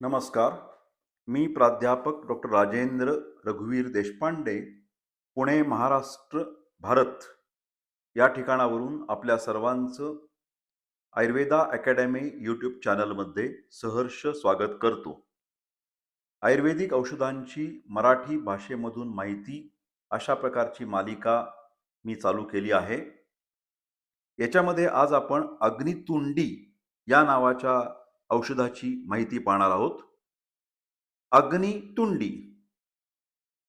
नमस्कार. मी प्राध्यापक डॉक्टर राजेंद्र रघुवीर देशपांडे पुणे महाराष्ट्र भारत या ठिकाणावरून आपल्या सर्वांचं आयुर्वेदा अकॅडमी यूट्यूब चॅनलमध्ये सहर्ष स्वागत करतो. आयुर्वेदिक औषधांची मराठी भाषेमधून माहिती अशा प्रकारची मालिका मी चालू केली आहे. याच्यामध्ये आज आपण अग्नितुंडी या नावाच्या औषधाची माहिती पाहणार आहोत. अग्नितुंडी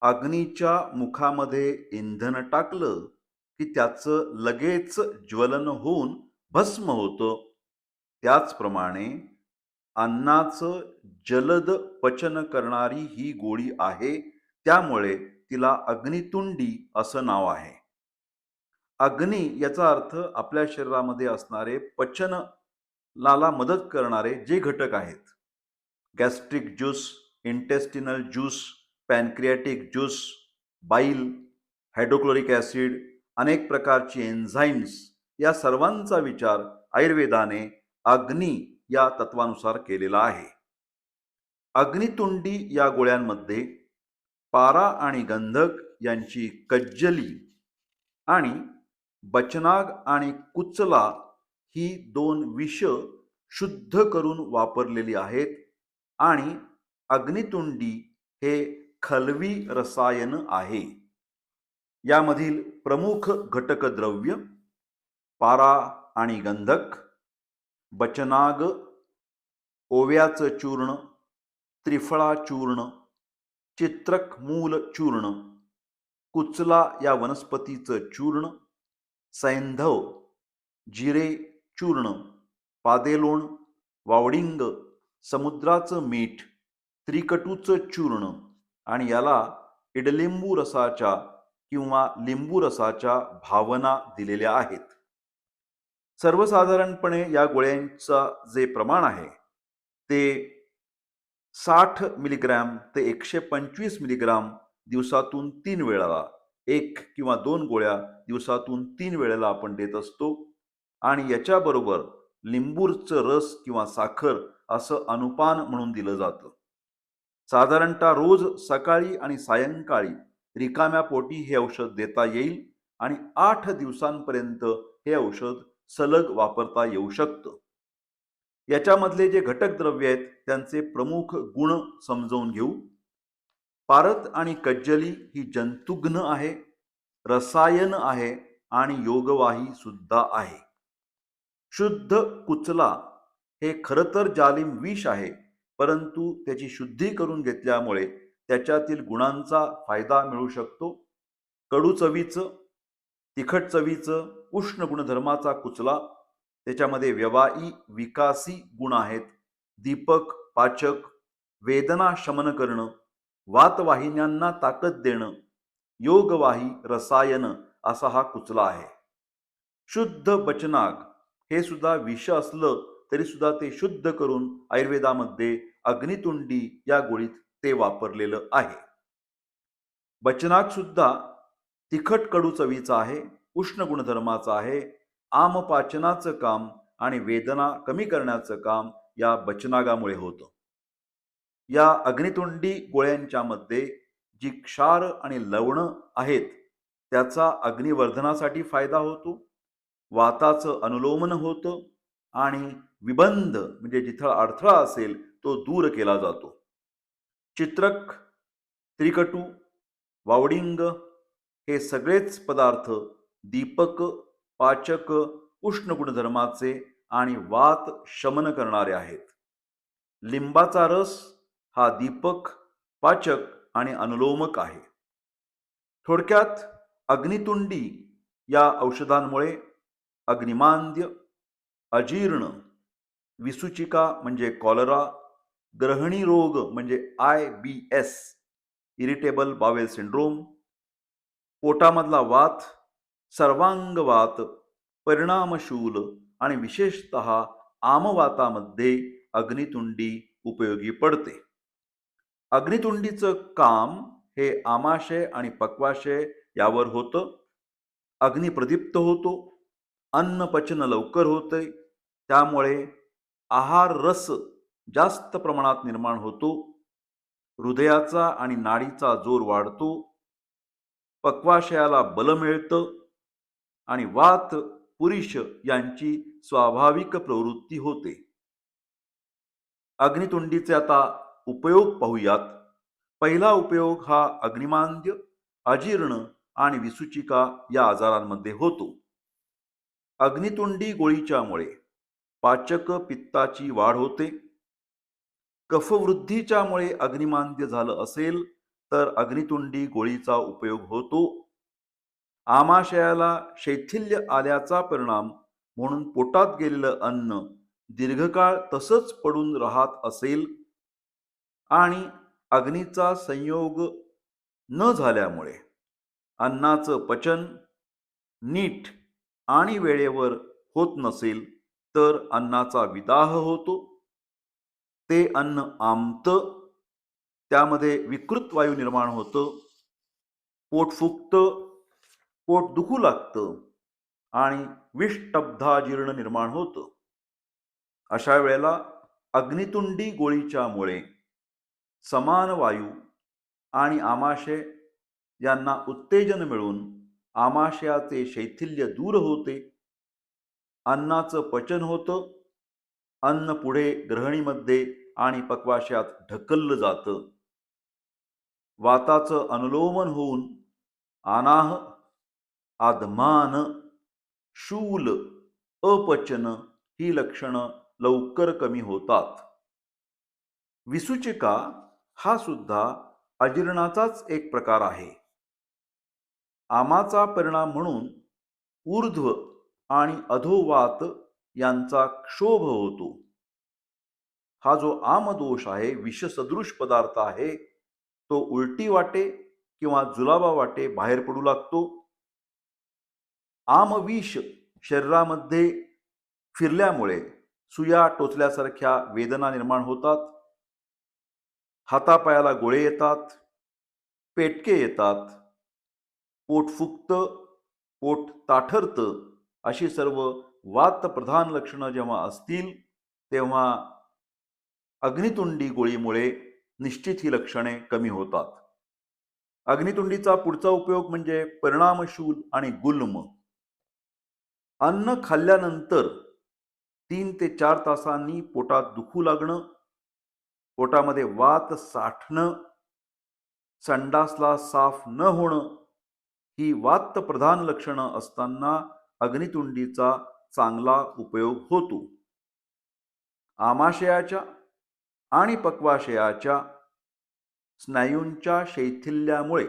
अग्नीच्या मुखामध्ये इंधन टाकलं की त्याचं लगेच ज्वलन होऊन भस्म होतं. त्याचप्रमाणे अन्नाचं जलद पचन करणारी ही गोळी आहे त्यामुळे तिला अग्नितुंडी असं नाव आहे. अग्नी याचा अर्थ आपल्या शरीरामध्ये असणारे पचन लाला मदत करणारे जे घटक आहेत gastric juice intestinal juice pancreatic juice bile hydrochloric acid अनेक प्रकारची एन्झाईम्स या सर्वांचा विचार आयुर्वेदाने अग्नी या तत्वानुसार केलेला आहे. अग्नितुंडी या गोळ्यांमध्ये पारा आणि गंधक यांची कज्जली आणि बचनाग आणि कुचला ही दोन विष शुद्ध करून वापरलेली आहेत आणि अग्नितुंडी हे खलवी रसायन आहे. यामधील प्रमुख घटक द्रव्य पारा आणि गंधक बचनाग ओव्याचं चूर्ण त्रिफळा चूर्ण चित्रक मूल चूर्ण कुचला या वनस्पतीचं चूर्ण सैंधव जिरे चूर्ण पादेलोण वावडिंग समुद्राचं मीठ त्रिकटूचं चूर्ण आणि याला इडलिंबू रसाच्या किंवा लिंबू रसाच्या भावना दिलेल्या आहेत. सर्वसाधारणपणे या गोळ्यांचा जे प्रमाण आहे ते साठ मिलीग्रॅम ते एकशे पंचवीस मिलीग्राम दिवसातून तीन वेळाला एक किंवा दोन गोळ्या दिवसातून तीन वेळेला आपण देत असतो. आणि याच्याबरोबर लिंबूरचं रस किंवा साखर असं अनुपान म्हणून दिलं जातं. साधारणतः रोज सकाळी आणि सायंकाळी रिकाम्या पोटी हे औषध देता येईल आणि आठ दिवसांपर्यंत हे औषध सलग वापरता येऊ शकतं. याच्यामधले जे घटक द्रव्य आहेत त्यांचे प्रमुख गुण समजवून घेऊ. पारत आणि कज्जली ही जंतुघ्न आहे रसायन आहे आणि योगवाही सुद्धा आहे. शुद्ध कुचला हे खरं तर जालिम विष आहे परंतु त्याची शुद्धी करून घेतल्यामुळे त्याच्यातील गुणांचा फायदा मिळू शकतो. कडू चवीचं तिखट चवीचं उष्ण गुणधर्माचा कुचला त्याच्यामध्ये व्यवाई विकासी गुण आहेत. दीपक पाचक वेदना शमन करणं वातवाहिन्यांना ताकद देणं योगवाही रसायन असा हा कुचला आहे. शुद्ध बचनाग हे सुद्धा विष असलं तरी सुद्धा ते शुद्ध करून आयुर्वेदामध्ये अग्नितुंडी या गोळीत ते वापरलेलं आहे. बचनाक सुद्धा तिखट कडू चवीचा आहे उष्ण गुणधर्माचा आहे आमपाचनाचं काम आणि वेदना कमी करण्याचं काम या बचनागामुळे होतं. या अग्नितुंडी गोळ्यांच्या मध्ये जी क्षार आणि लवणं आहेत त्याचा अग्निवर्धनासाठी फायदा होतो? वाताचं अनुलोमन होतं आणि विबंध म्हणजे जिथं अडथळा असेल तो दूर केला जातो. चित्रक त्रिकटू वावडिंग हे सगळेच पदार्थ दीपक पाचक उष्ण गुणधर्माचे आणि वात शमन करणारे आहेत. लिंबाचा रस हा दीपक पाचक आणि अनुलोमक आहे. थोडक्यात अग्नितुंडी या औषधांमुळे अग्निमांद्य अजीर्ण विसूचिका म्हणजे कॉलरा ग्रहणी रोग म्हणजे I B S irritable bowel syndrome पोटामधला वात सर्वांगवात परिणामशूल आणि विशेषत आमवातामध्ये अग्नितुंडी उपयोगी पडते. अग्नितुंडीचं काम हे आमाशय आणि पक्वाशय यावर होतं. अग्नी प्रदीप्त होतो. अन्न पचन लवकर होते. त्यामुळे आहार रस जास्त प्रमाणात निर्माण होतो. हृदयाचा आणि नाडीचा जोर वाढतो. पक्वाशयाला बल मिळतं. आणि वात पुरुष यांची स्वाभाविक प्रवृत्ती होते. अग्नितुंडीचे आता उपयोग पाहूयात. पहिला उपयोग हा अग्निमांद्य अजीर्ण आणि विसूचिका या आजारांमध्ये होतो. अग्नितुंडी गोळीच्यामुळे पाचक पित्ताची वाढ होते. कफवृद्धीच्यामुळे अग्निमांद्य झालं असेल तर अग्नितुंडी गोळीचा उपयोग होतो. आमाशयाला शैथिल्य आल्याचा परिणाम म्हणून पोटात गेलेलं अन्न दीर्घकाळ तसंच पडून राहत असेल आणि अग्नीचा संयोग न झाल्यामुळे अन्नाचं पचन नीट आणि वेळेवर होत नसेल तर अन्नाचा विदाह होतो. ते अन्न आमतं. त्यामध्ये विकृत वायू निर्माण होतं. पोट फुगतं पोट दुखू लागतं आणि विष्टब्धाजीर्ण निर्माण होतं. अशा वेळेला अग्नितुंडी गोळीच्यामुळे समान वायू आणि आमाशय यांना उत्तेजन मिळून आमाशयाचे शैथिल्य दूर होते. अन्नाचं पचन होतं. अन्न पुढे ग्रहणीमध्ये आणि पक्वाशयात ढकललं जातं. वाताचं अनुलोमन होऊन आनाह आदमान शूल अपचन ही लक्षणं लवकर कमी होतात. विसूचिका हा सुद्धा अजीर्णाचाच एक प्रकार आहे. आमाचा परिणाम म्हणून ऊर्ध्व आणि अधोवात यांचा क्षोभ होतो. हा जो आमदोष आहे विषसदृश पदार्थ आहे तो उलटी वाटे किंवा जुलाबा वाटे बाहेर पडू लागतो. आमविष शरीरामध्ये फिरल्यामुळे सुया टोचल्यासारख्या वेदना निर्माण होतात. हातापायाला गोळे येतात. पेटके येतात. पोट फुगतं पोट ताठरतं अशी सर्व वातप्रधान लक्षणं जेव्हा असतील तेव्हा अग्नितुंडी गोळीमुळे निश्चित ही लक्षणे कमी होतात. अग्नितुंडीचा पुढचा उपयोग म्हणजे परिणामशूल आणि गुल्म. अन्न खाल्ल्यानंतर तीन ते चार तासांनी पोटात दुखू लागणं पोटामध्ये वात साठणं संडासला साफ न होणं ही वातप्रधान लक्षणं असताना अग्नितुंडीचा चांगला उपयोग होतो. आमाशयाच्या आणि पक्वाशयाच्या स्नायूंच्या शैथिल्यामुळे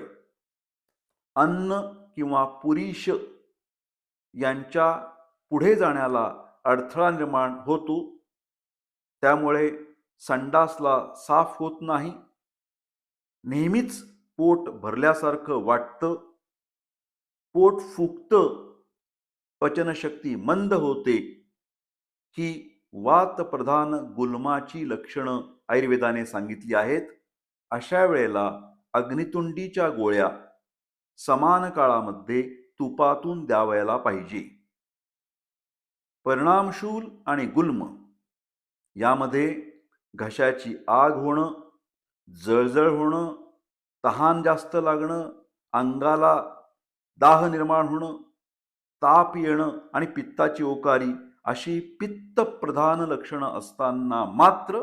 अन्न किंवा पुरीष यांच्या पुढे जाण्याला अडथळा निर्माण होतो. त्यामुळे संडासला साफ होत नाही. नेहमीच पोट भरल्यासारखं वाटतं. पोट फुगतं पचनशक्ती मंद होते ही वातप्रधान गुल्माची लक्षणं आयुर्वेदाने सांगितली आहेत. अशा वेळेला अग्नितुंडीच्या गोळ्या समान काळामध्ये तुपातून द्यावयाला पाहिजे. परिणामशूल आणि गुल्म यामध्ये घशाची आग होणं जळजळ होणं तहान जास्त लागणं अंगाला दाह निर्माण होणं ताप येणं आणि पित्ताची ओकारी अशी पित्तप्रधान लक्षणं असताना मात्र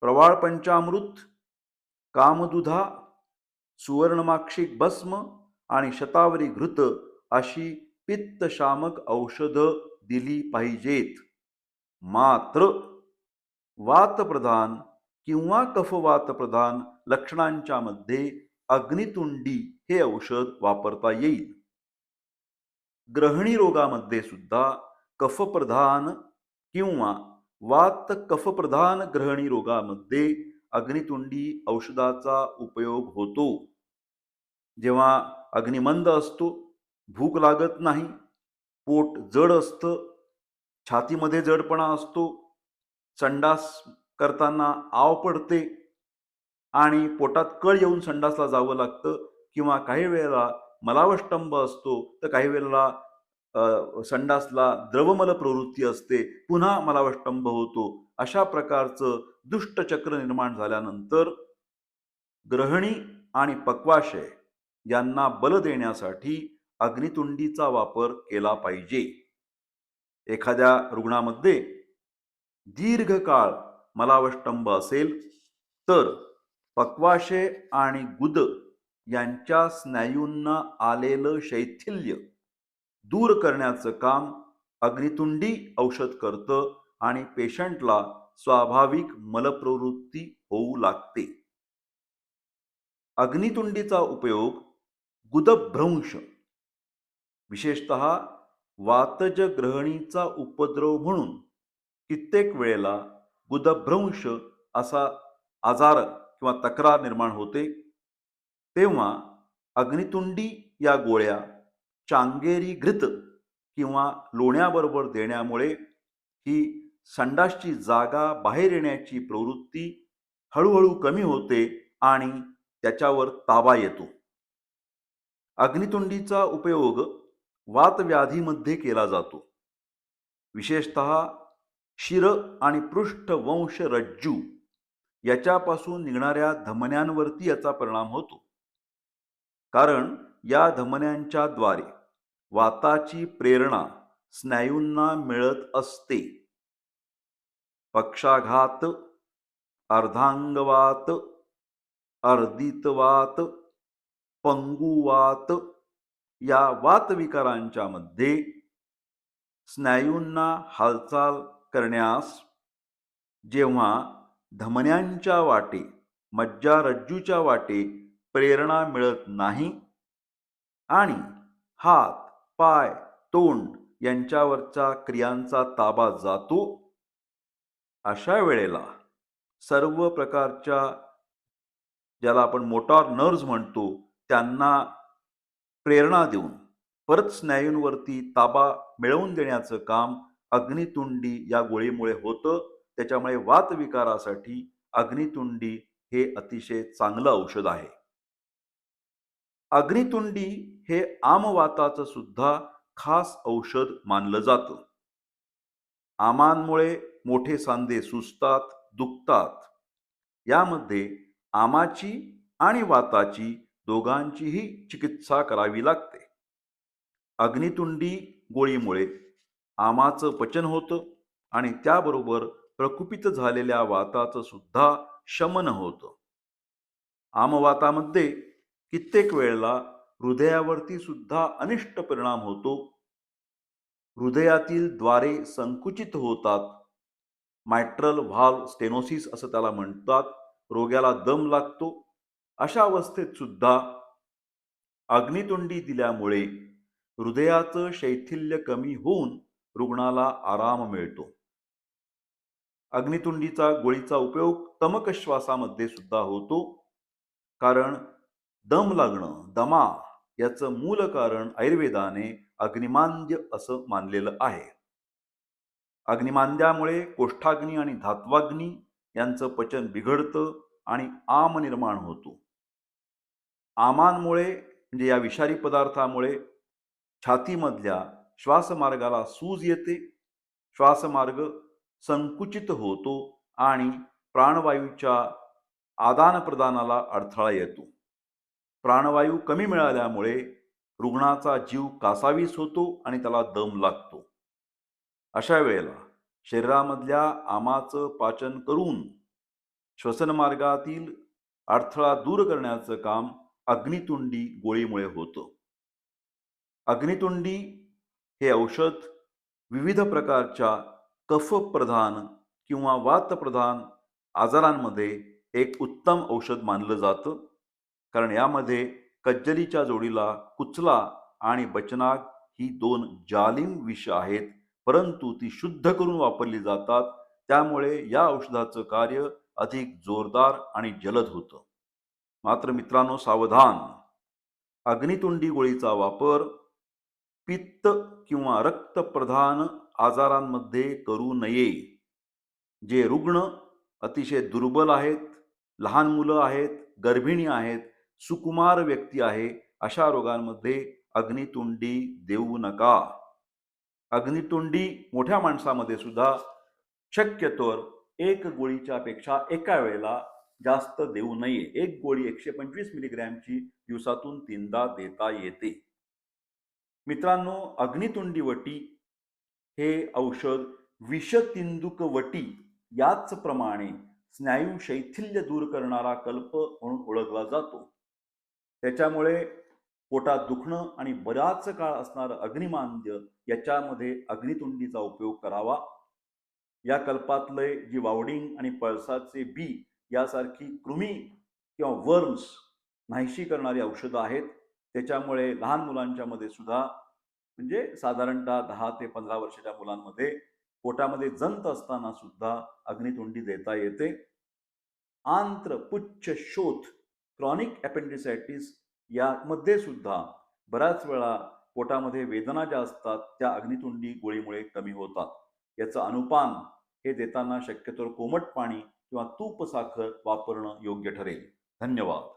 प्रवाळ पंचामृत कामदुधा सुवर्णमाक्षिक भस्म आणि शतावरी घृत अशी पित्तशामक औषधं दिली पाहिजेत. मात्र वातप्रधान किंवा कफवातप्रधान लक्षणांच्या मध्ये अग्नितुंडी हे औषध वापरता येईल. ग्रहणी रोगामध्ये सुद्धा कफप्रधान किंवा वात कफप्रधान ग्रहणी रोगामध्ये अग्नितुंडी औषधाचा उपयोग होतो. जेव्हा अग्निमंद असतो भूक लागत नाही पोट जड असतं छातीमध्ये जडपणा असतो संडास करताना आव पडते आणि पोटात कळ येऊन संडासला जावं लागतं किंवा काही वेळेला मलावष्टंभ असतो तर काही वेळेला संडासला द्रवमल प्रवृत्ती असते पुन्हा मलावष्टंभ होतो. अशा प्रकारचं दुष्टचक्र निर्माण झाल्यानंतर ग्रहणी आणि पक्वाशय यांना बल देण्यासाठी अग्नितुंडीचा वापर केला पाहिजे. एखाद्या रुग्णामध्ये दीर्घकाळ मलावष्टंभ असेल तर पक्वाशय आणि गुद यांच्या स्नायूंना आलेलं शैथिल्य दूर करण्याचं काम अग्नितुंडी औषध करतं आणि पेशंटला स्वाभाविक मलप्रवृत्ती होऊ लागते. अग्नितुंडीचा उपयोग गुदभ्रंश विशेषत वातज ग्रहणीचा उपद्रव म्हणून कित्येक वेळेला गुदभ्रंश असा आजार किंवा तक्रार निर्माण होते. तेव्हा अग्नितुंडी या गोळ्या चांगेरी घृत किंवा लोण्याबरोबर देण्यामुळे ही संडासची जागा बाहेर येण्याची प्रवृत्ती हळूहळू कमी होते आणि त्याच्यावर ताबा येतो. अग्नितुंडीचा उपयोग वातव्याधीमध्ये केला जातो. विशेषत शिर आणि पृष्ठवंश रज्जू याच्यापासून निघणाऱ्या धमन्यांवरती याचा परिणाम होतो. कारण या धमन्यांच्या द्वारे वाताची प्रेरणा स्नायूंना मिळत असते. पक्षाघात अर्धांगवात अर्दितवात पंगुवात या वातविकारांच्या मध्ये स्नायूंना हालचाल करण्यास जेव्हा धमन्यांच्या वाटे मज्जारज्जूच्या वाटे प्रेरणा मिळत नाही. आणि हात पाय तोंड यांच्यावरच्या क्रियांचा ताबा जातो. अशा वेळेला सर्व प्रकारच्या ज्याला आपण मोटार नर्व्ज म्हणतो त्यांना प्रेरणा देऊन परत स्नायूंवरती ताबा मिळवून देण्याचं काम अग्नितुंडी या गोळीमुळे होतं. त्याच्यामुळे वातविकारासाठी अग्नितुंडी हे अतिशय चांगलं औषध आहे. अग्नितुंडी हे आमवाताचं सुद्धा खास औषध मानलं जातं. आमांमुळे मोठे सांधे सुजतात दुखतात. यामध्ये आमाची आणि वाताची दोघांचीही चिकित्सा करावी लागते. अग्नितुंडी गोळीमुळे आमाचं पचन होतं आणि त्याबरोबर प्रकुपित झालेल्या वाताचं सुद्धा शमन होतं. आमवातामध्ये कित्येक वेळेला हृदयावरती सुद्धा अनिष्ट परिणाम होतो. हृदयातील द्वारे संकुचित होतात. मायट्रल व्हाल्व स्टेनोसिस असं त्याला म्हणतात. रोग्याला दम लागतो. अशा अवस्थेत सुद्धा अग्नितुंडी दिल्यामुळे हृदयाचं शैथिल्य कमी होऊन रुग्णाला आराम मिळतो. अग्नितुंडीचा गोळीचा उपयोग तमक श्वासामध्ये सुद्धा होतो. कारण दम लागणं दमा याचं मूल कारण आयुर्वेदाने अग्निमांद्य असं मानलेलं आहे. अग्निमांद्यामुळे कोष्ठाग्नी आणि धात्वाग्नी यांचं पचन बिघडतं आणि आम निर्माण होतो. आमांमुळे म्हणजे या विषारी पदार्थामुळे छातीमधल्या श्वासमार्गाला सूज येते श्वासमार्ग संकुचित होतो आणि प्राणवायूच्या आदानप्रदानाला अडथळा येतो. प्राणवायू कमी मिळाल्यामुळे रुग्णाचा जीव कासावीस होतो आणि त्याला दम लागतो. अशा वेळेला शरीरामधल्या आमाचं पाचन करून श्वसनमार्गातील अडथळा दूर करण्याचं काम अग्नितुंडी गोळीमुळे होतं. अग्नितुंडी हे औषध विविध प्रकारच्या कफप्रधान किंवा वातप्रधान आजारांमध्ये एक उत्तम औषध मानलं जातं. कारण यामध्ये कज्जलीच्या जोडीला कुचला आणि बचनाग ही दोन जालिम विष आहेत परंतु ती शुद्ध करून वापरली जातात. त्यामुळे या औषधाचं कार्य अधिक जोरदार आणि जलद होतं. मात्र मित्रांनो सावधान. अग्नितुंडी गोळीचा वापर पित्त किंवा रक्तप्रधान आजारांमध्ये करू नये. जे रुग्ण अतिशय दुर्बल आहेत लहान मुलं आहेत गर्भिणी आहेत सुकुमार व्यक्ती आहे. अशा रोगांमध्ये अग्नितुंडी देऊ नका. अग्नितुंडी मोठ्या माणसामध्ये सुद्धा शक्यतोर एक गोळीच्या पेक्षा एका वेळेला जास्त देऊ नये. एक गोळी एकशे पंचवीस मिलीग्रॅमची दिवसातून तीनदा देता येते. मित्रांनो अग्नितुंडी वटी हे औषध विषतिंदुक वटी याच प्रमाणे स्नायू शैथिल्य दूर करणारा कल्प म्हणून ओळखला जातो. त्याच्यामुळे पोटात दुखणं आणि बराच काळ असणारं अग्निमांद्य याच्यामध्ये अग्नितुंडीचा उपयोग करावा. या कल्पातले जी वावडिंग आणि पळसाचे बी यासारखी कृमी किंवा वर्म्स नाहीशी करणारी औषधं आहेत. त्याच्यामुळे लहान मुलांच्या मध्ये सुद्धा म्हणजे साधारणतः दहा ते पंधरा वर्षाच्या मुलांमध्ये पोटामध्ये जंत असताना सुद्धा अग्नितुंडी देता येते. आंत्र पुच्छ शोथ क्रॉनिक अपेंडिसायटिस यामध्ये सुद्धा बऱ्याच वेळा पोटामध्ये वेदना ज्या असतात त्या अग्नितुंडी गोळीमुळे कमी होतात. याचं अनुपान हे देताना शक्यतो कोमट पाणी किंवा तूप साखर वापरणं योग्य ठरेल. धन्यवाद.